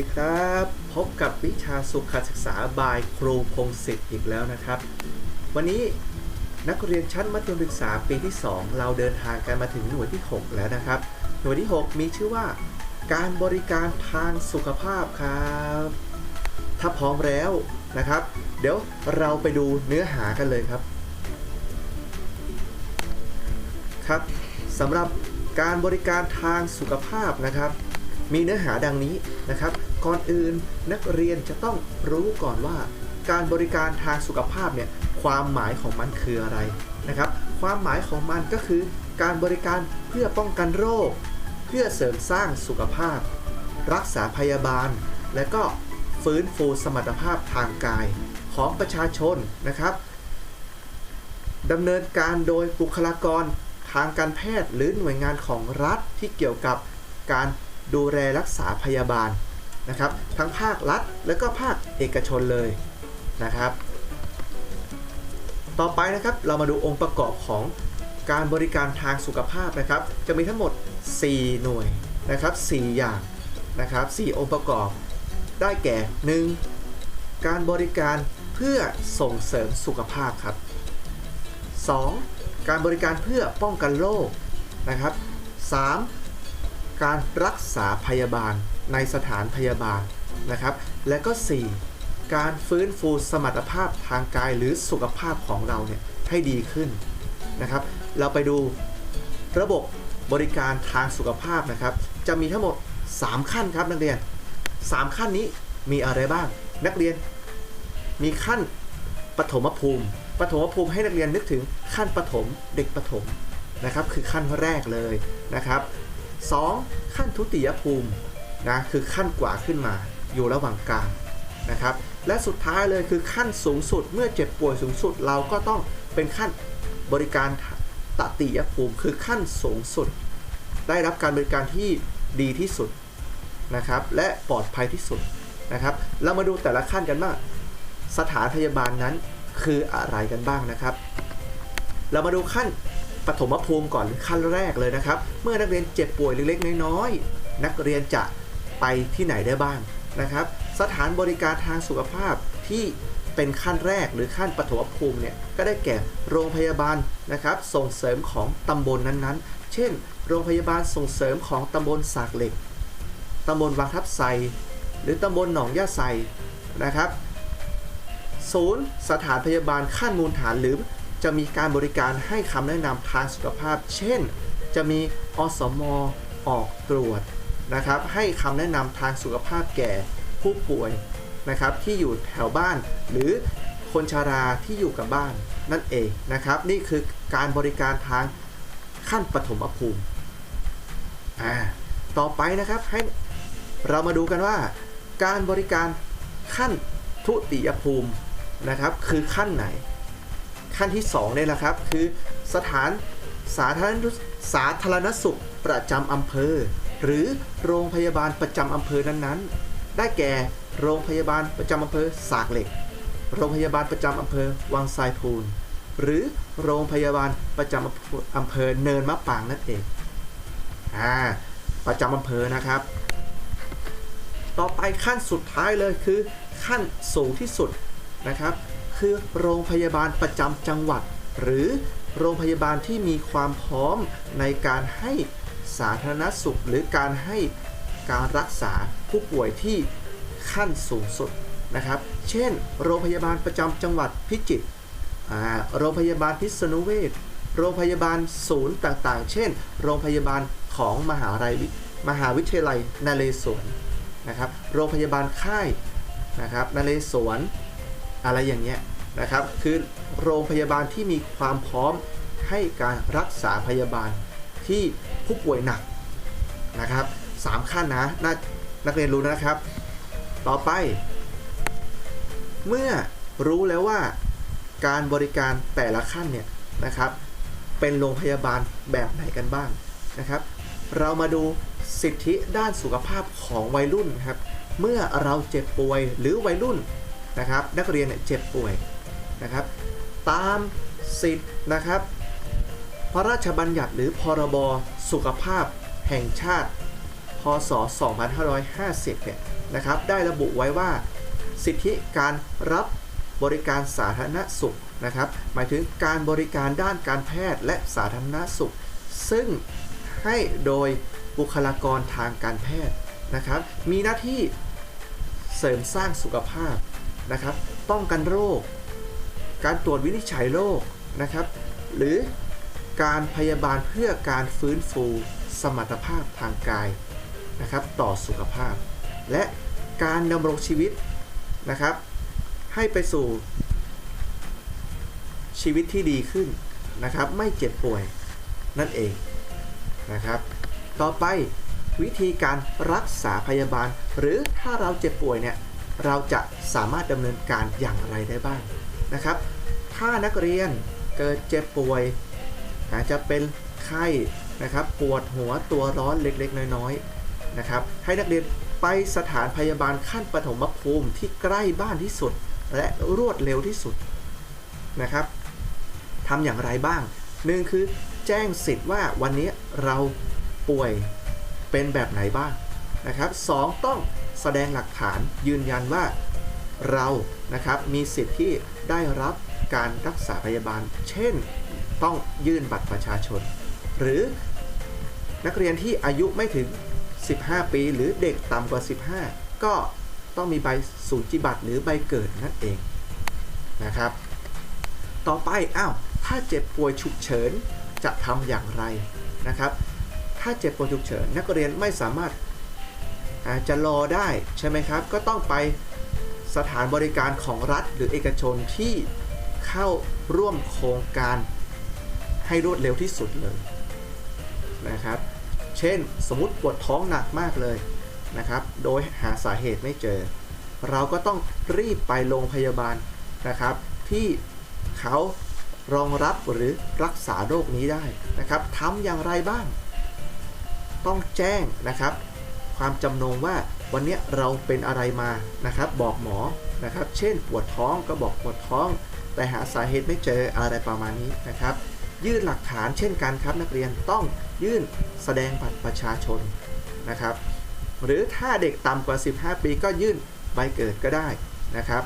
ดีครับ พบกับวิชาสุขศึกษาบายครูพงศิษฐ์อีกแล้วนะครับ วันนี้นักเรียนชั้นมัธยมศึกษาปีที่ 2 เราเดินทางกันมาถึงหน่วยที่ 6 แล้วนะครับ หน่วยที่ 6 มีชื่อว่า การบริการทางสุขภาพครับ ถ้าพร้อมแล้วนะครับ เดี๋ยวเราไปดูเนื้อหากันเลยครับครับสำหรับการบริการทางสุขภาพนะครับ มีเนื้อหาดังนี้นะครับ ก่อนอื่นนักเรียนจะต้องรู้ก่อนว่า การบริการทางสุขภาพเนี่ยความหมายของมันคืออะไรนะครับ ความหมายของมันก็คือ การบริการเพื่อป้องกันโรค เพื่อเสริมสร้างสุขภาพ รักษาพยาบาล และก็ฟื้นฟูสมรรถภาพทางกายของประชาชนนะครับดำเนินการโดยบุคลากรทางการแพทย์หรือหน่วยงานของรัฐที่เกี่ยวกับการดูแลรักษาพยาบาล นะครับ ทั้งภาครัฐและก็ภาคเอกชนเลยนะครับ ต่อไปนะครับเรามาดูองค์ประกอบของการบริการทางสุขภาพนะครับ จะมีทั้งหมด 4 หน่วยนะครับ 4 อย่างนะครับ 4 องค์ประกอบ ได้แก่ 1. การบริการเพื่อส่งเสริมสุขภาพครับ 2. การบริการเพื่อป้องกันโรคนะครับ 3. การรักษาพยาบาล ในสถานพยาบาลนะครับ และก็ 4. การฟื้นฟูสมรรถภาพทางกายหรือสุขภาพของเราเนี่ยให้ดีขึ้นนะครับ เราไปดูระบบบริการทางสุขภาพนะครับ จะมีทั้งหมด 3 ขั้นครับนักเรียน 3 ขั้นนี้มีอะไรบ้าง นักเรียนมีขั้นปฐมภูมิปฐมภูมิให้นักเรียนนึกถึงขั้นปฐมเด็กปฐมนะครับ คือขั้นแรกเลยนะครับ 2. ขั้นทุติยภูมิ นะคือขั้นกว่าขึ้นมาอยู่ระหว่างกลางนะครับและสุดท้ายเลยคือขั้นสูงสุดเมื่อเจ็บป่วยสูงสุดเราก็ต้องเป็นขั้นบริการตติยภูมิ คือขั้นสูงสุด ได้รับการบริการที่ดีที่สุดนะครับและปลอดภัยที่สุดนะครับเรามาดูแต่ละขั้นกันบ้างสถานพยาบาลนั้นคืออะไรกันบ้างนะครับ เรามาดูขั้นปฐมภูมิก่อนหรือขั้นแรกเลยนะครับ เมื่อนักเรียนเจ็บป่วยเล็กๆน้อยๆนักเรียนจะ ไปที่ไหนได้บ้างนะครับ สถานบริการทางสุขภาพที่เป็นขั้นแรกหรือขั้นปฐมภูมิเนี่ยก็ได้แก่โรงพยาบาลนะครับ ส่งเสริมของตำบลนั้นๆ เช่น โรงพยาบาลส่งเสริมของตำบลสากเหล็กตำบลวังทับไซหรือตำบลหนองย่าไซนะครับศูนย์สถานพยาบาลขั้นมูลฐานหรือจะมีการบริการให้คำแนะนำทางสุขภาพ เช่น จะมีอสมออกตรวจ นะครับ ให้คำแนะนำทางสุขภาพแก่ผู้ป่วยนะครับที่อยู่แถวบ้าน หรือคนชาราที่อยู่กับบ้านนั่นเองนะครับ นี่คือการบริการทางขั้นปฐมภูมิอ่าต่อไปนะครับให้เรามาดูกันว่า การบริการขั้นทุติยภูมินะครับ คือขั้นไหน ขั้นที่2เนี่ยแหละครับ คือสถานสาธารณสาธารณสุขประจำอำเภอ หรือโรงพยาบาลประจำอำเภอนั้นๆ ได้แก่ โรงพยาบาลประจำอำเภอสากเหล็ก โรงพยาบาลประจำอำเภอวังทรายพูน หรือโรงพยาบาลประจำอำเภอเนินมะปางนั่นเองอ่าประจำอำเภอนะครับ ต่อไปขั้นสุดท้ายเลยคือขั้นสูงที่สุดนะครับ คือโรงพยาบาลประจำจังหวัด หรือโรงพยาบาลที่มีความพร้อมในการให้ สาธารณสุข หรือการให้การรักษาผู้ป่วยที่ขั้นสูงสุดนะครับ เช่น โรงพยาบาลประจำจังหวัดพิจิตรโรงพยาบาลพิษณุเวชโรงพยาบาลศูนย์ต่างๆ เช่น โรงพยาบาลของมหาลัยมหาวิทยาลัยนเรศวรนะครับ โรงพยาบาลค่ายนะครับนเรศวรอะไรอย่างเงี้ยนะครับ คือโรงพยาบาลที่มีความพร้อมให้การรักษาพยาบาลที่ ผู้ป่วยหนักนะครับสามขั้นนะนนักเรียนรู้นะครับ ต่อไป เมื่อรู้แล้วว่าการบริการแต่ละขั้นเนี่ยนะครับ เป็นโรงพยาบาลแบบไหนกันบ้างนะครับ เรามาดูสิทธิด้านสุขภาพของวัยรุ่นครับ เมื่อเราเจ็บป่วยหรือวัยรุ่นนะครับ นักเรียนเนี่ยเจ็บป่วยนะครับ ตามสิทธินะครับ พระราชบัญญัติหรือพรบสุขภาพแห่งชาติ พศ 2550 เนี่ยนะครับ ได้ระบุไว้ว่า สิทธิการรับบริการสาธารณสุขนะครับ หมายถึงการบริการด้านการแพทย์และสาธารณสุข ซึ่งให้โดยบุคลากรทางการแพทย์นะครับ มีหน้าที่เสริมสร้างสุขภาพนะครับ ป้องกันโรค การตรวจวินิจฉัยโรคนะครับ หรือ การพยาบาลเพื่อการฟื้นฟูสมรรถภาพทางกายนะครับต่อสุขภาพ และการดำรงชีวิตนะครับ ให้ไปสู่ชีวิตที่ดีขึ้นนะครับ ไม่เจ็บป่วยนั่นเองนะครับ ต่อไปวิธีการรักษาพยาบาล หรือถ้าเราเจ็บป่วยเนี่ยเราจะสามารถดำเนินการอย่างไรได้บ้างนะครับ ถ้านักเรียนเกิดเจ็บป่วย อาจจะเป็นไข้นะครับปวดหัวตัวร้อนเล็กๆ น้อยๆนะครับให้นักเรียนไปสถานพยาบาลขั้นปฐมภูมิที่ใกล้บ้านที่สุด และรวดเร็วที่สุดนะครับทำอย่างไรบ้างหนึ่งคือแจ้งสิทธิ์ว่าวันนี้เราป่วยเป็นแบบไหนบ้างนะครับสองต้องแสดงหลักฐานยืนยันว่าเรานะครับมีสิทธิ์ที่ได้รับการรักษาพยาบาล เช่น ต้องยื่นบัตรประชาชน หรือนักเรียนที่อายุไม่ถึง 15 ปีหรือเด็กต่ำกว่า 15 ก็ต้องมีใบสูจิบัตรหรือใบเกิดนั่นเองนะครับ ต่อไปอ้าวถ้าเจ็บป่วยฉุกเฉินจะทำอย่างไรนะครับ ถ้าเจ็บป่วยฉุกเฉินนักเรียนไม่สามารถอาจจะรอได้ใช่ไหมครับ ก็ต้องไปสถานบริการของรัฐหรือเอกชนที่เข้าร่วมโครงการ ให้รวดเร็วที่สุดเลยนะครับ เช่นสมมติปวดท้องหนักมากเลยนะครับ โดยหาสาเหตุไม่เจอ เราก็ต้องรีบไปโรงพยาบาลนะครับ ที่เขารองรับหรือรักษาโรคนี้ได้นะครับทำอย่างไรบ้าง ต้องแจ้งนะครับ ความจำนงว่าวันนี้เราเป็นอะไรมานะครับ บอกหมอนะครับ เช่นปวดท้องก็บอกปวดท้อง แต่หาสาเหตุไม่เจออะไรประมาณนี้นะครับ ยื่นหลักฐานเช่นกันครับนักเรียนต้องยื่นแสดงบัตรประชาชนนะครับ หรือถ้าเด็กต่ำกว่า 15 ปีก็ยื่นใบเกิดก็ได้นะครับ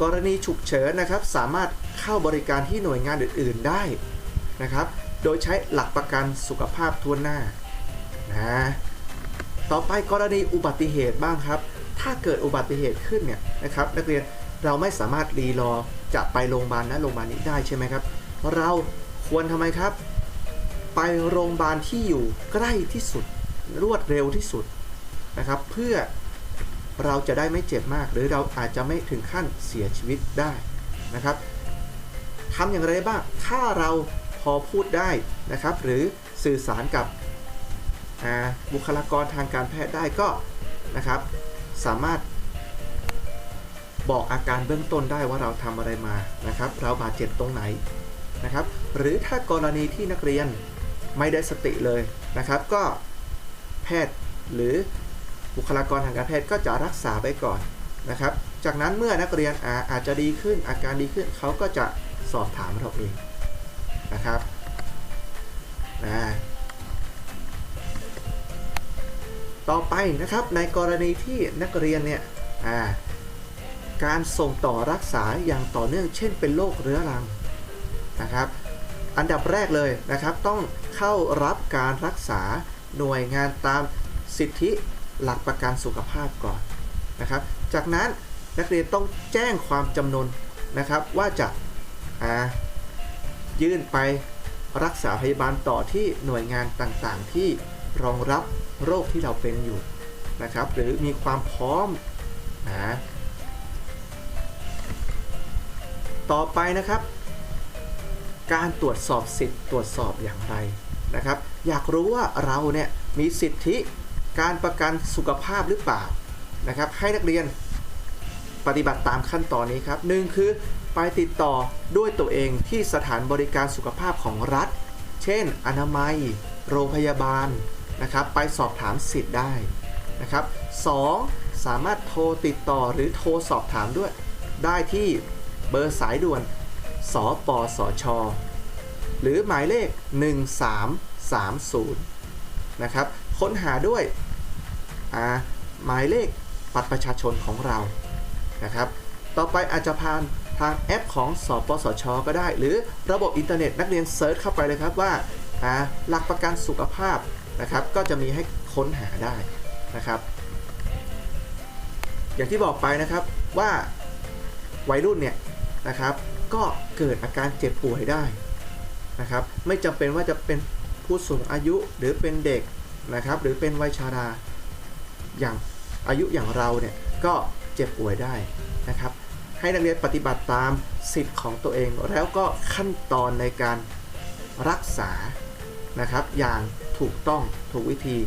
กรณีฉุกเฉินนะครับสามารถเข้าบริการที่หน่วยงานอื่น ๆได้นะครับ โดยใช้หลักประกันสุขภาพทั่วหน้านะต่อไปกรณีอุบัติเหตุบ้างครับ ถ้าเกิดอุบัติเหตุขึ้นเนี่ยนะครับนักเรียนเราไม่สามารถรีรอจะไปโรงพยาบาลนะโรงพยาบาลนี้ได้ใช่ไหมครับ เราควรทำไมครับ ไปโรงพยาบาลที่อยู่ใกล้ที่สุด รวดเร็วที่สุดนะครับ เพื่อเราจะได้ไม่เจ็บมาก หรือเราอาจจะไม่ถึงขั้นเสียชีวิตได้นะครับทำอย่างไรบ้างถ้าเราพอพูดได้นะครับ หรือสื่อสารกับบุคลากรทางการแพทย์ได้ก็นะครับ สามารถบอกอาการเบื้องต้นได้ว่าเราทำอะไรมานะครับ เราบาดเจ็บตรงไหน นะครับ หรือถ้ากรณีที่นักเรียนไม่ได้สติเลยนะครับ ก็แพทย์หรือบุคลากรทางการแพทย์ก็จะรักษาไปก่อนนะครับ จากนั้นเมื่อนักเรียนอาอาจจะดีขึ้นอาการดีขึ้นเขาก็จะสอบถามเราเองนะครับนะต่อไปนะครับในกรณีที่นักเรียนเนี่ยการส่งต่อรักษาอย่างต่อเนื่องเช่นเป็นโรคเรื้อรัง นะครับ อันดับแรกเลยนะครับ ต้องเข้ารับการรักษาหน่วยงานตามสิทธิหลักประกันสุขภาพก่อนนะครับ จากนั้นนักเรียนต้องแจ้งความจำนวนนะครับ ว่าจะยื่นไปรักษาพยาบาลต่อที่หน่วยงานต่างๆ ที่รองรับโรคที่เราเป็นอยู่นะครับ หรือมีความพร้อมนะต่อไปนะครับ การตรวจสอบสิทธิ์ตรวจสอบอย่างไรนะครับ อยากรู้ว่าเราเนี่ยมีสิทธิการประกันสุขภาพหรือเปล่านะครับ ให้นักเรียนปฏิบัติตามขั้นตอนนี้ครับหนึ่งคือไปติดต่อด้วยตัวเองที่สถานบริการสุขภาพของรัฐ เช่น อนามัย โรงพยาบาลนะครับ ไปสอบถามสิทธิ์ได้นะครับ 2. สามารถโทรติดต่อหรือโทรสอบถามด้วย ได้ที่เบอร์สายด่วน สปสช หรือหมายเลข 1330 นะครับ ค้นหาด้วยหมายเลขบัตรประชาชนของเรา นะครับ ต่อไปอาจจะผ่านทางแอปของสปสช ก็ได้ หรือระบบอินเทอร์เน็ตนักเรียนเซิร์ชเข้าไปเลยครับว่าอ่าหลักประกันสุขภาพนะครับ ก็จะมีให้ค้นหาได้นะครับ อย่างที่บอกไปนะครับว่าวัยรุ่นเนี่ยนะครับ ก็เกิดอาการเจ็บป่วยได้นะครับ ไม่จำเป็นว่าจะเป็นผู้สูงอายุหรือเป็นเด็กนะครับ หรือเป็นวัยชาราอย่างอายุอย่างเราเนี่ยก็เจ็บป่วยได้นะครับ ให้นักเรียนปฏิบัติตามสิทธิ์ของตัวเองแล้วก็ขั้นตอนในการรักษานะครับ อย่างถูกต้องถูกวิธี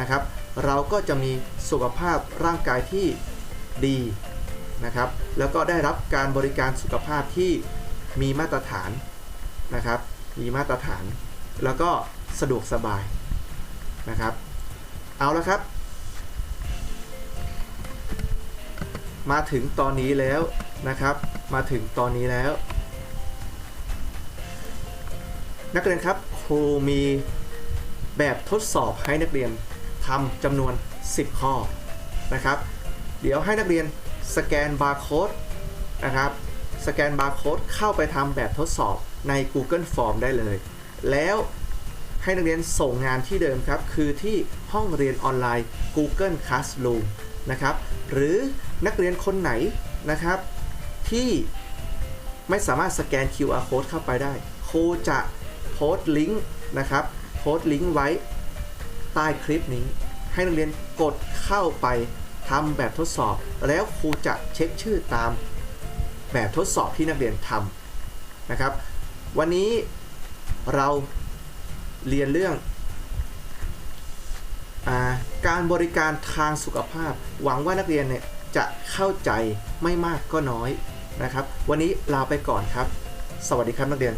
นะครับ เราก็จะมีสุขภาพร่างกายที่ดี นะครับ แล้วก็ได้รับการบริการสุขภาพที่มีมาตรฐานนะครับ มีมาตรฐาน แล้วก็สะดวกสบายนะครับ เอาละครับ มาถึงตอนนี้แล้วนะครับ มาถึงตอนนี้แล้ว นักเรียนครับครูมีแบบทดสอบให้นักเรียนทำจำนวน 10 ข้อนะครับ เดี๋ยวให้นักเรียน สแกนบาร์โค้ดนะครับ สแกนบาร์โค้ดเข้าไปทำแบบทดสอบใน Google Form ได้เลย แล้วให้นักเรียนส่งงานที่เดิมครับ คือที่ห้องเรียนออนไลน์ Google Classroom นะครับ หรือนักเรียนคนไหนนะครับ ที่ไม่สามารถสแกน QR code เข้าไปได้ครูจะโพสต์ลิงก์นะครับโพสต์ลิงก์ไว้ใต้คลิปนี้ ให้นักเรียนกดเข้าไป ทำแบบทดสอบ แล้วครูจะเช็คชื่อตามแบบทดสอบที่นักเรียนทำนะครับ วันนี้เราเรียนเรื่องอการบริการทางสุขภาพ หวังว่านักเรียนเนี่ยจะเข้าใจไม่มากก็น้อยนะครับ วันนี้ลาไปก่อนครับ สวัสดีครับนักเรียน